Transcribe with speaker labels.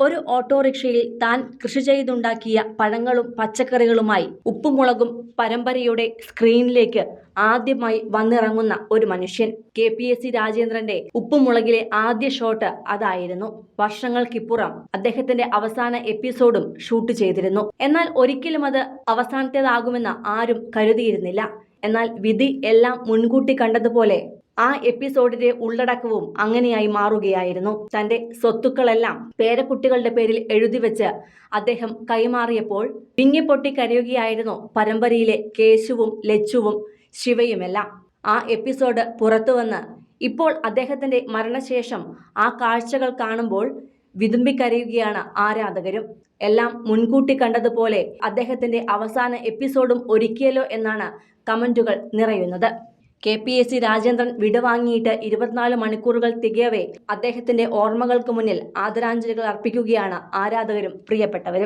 Speaker 1: ഒരു ഓട്ടോറിക്ഷയിൽ താൻ കൃഷി ചെയ്തുണ്ടാക്കിയ പഴങ്ങളും പച്ചക്കറികളുമായി ഉപ്പുമുളകും പരമ്പരയുടെ സ്ക്രീനിലേക്ക് ആദ്യമായി വന്നിറങ്ങുന്ന ഒരു മനുഷ്യൻ. കെ പി എസ് സി രാജേന്ദ്രന്റെ ഉപ്പുമുളകിലെ ആദ്യ ഷോട്ട് അതായിരുന്നു. വർഷങ്ങൾക്കിപ്പുറം അദ്ദേഹത്തിന്റെ അവസാന എപ്പിസോഡും ഷൂട്ട് ചെയ്തിരുന്നു. എന്നാൽ ഒരിക്കലും അത് അവസാനത്തേതാകുമെന്ന് ആരും കരുതിയിരുന്നില്ല. എന്നാൽ വിധി എല്ലാം മുൻകൂട്ടി കണ്ടതുപോലെ ആ എപ്പിസോഡിന്റെ ഉള്ളടക്കവും അങ്ങനെയായി മാറുകയായിരുന്നു. തന്റെ സ്വത്തുക്കളെല്ലാം പേരക്കുട്ടികളുടെ പേരിൽ എഴുതിവെച്ച് അദ്ദേഹം കൈമാറിയപ്പോൾ വിങ്ങിപ്പൊട്ടി കരയുകയായിരുന്നു പരമ്പരയിലെ കേശുവും ലച്ചുവും ശിവയുമെല്ലാം. ആ എപ്പിസോഡ് പുറത്തുവന്ന് ഇപ്പോൾ അദ്ദേഹത്തിന്റെ മരണശേഷം ആ കാഴ്ചകൾ കാണുമ്പോൾ വിതുമ്പിക്കരയുകയാണ് ആരാധകരും. എല്ലാം മുൻകൂട്ടി കണ്ടതുപോലെ അദ്ദേഹത്തിന്റെ അവസാന എപ്പിസോഡും ഒരുക്കിയല്ലോ എന്നാണ് കമന്റുകൾ നിറയുന്നത്. K P S C Rajendran വിടവാങ്ങിയിട്ട് ഇരുപത്തിനാല് മണിക്കൂറുകൾ തികയവേ അദ്ദേഹത്തിന്റെ ഓർമ്മകൾക്ക് മുന്നിൽ ആദരാഞ്ജലികൾ അർപ്പിക്കുകയാണ് ആരാധകരും പ്രിയപ്പെട്ടവരും.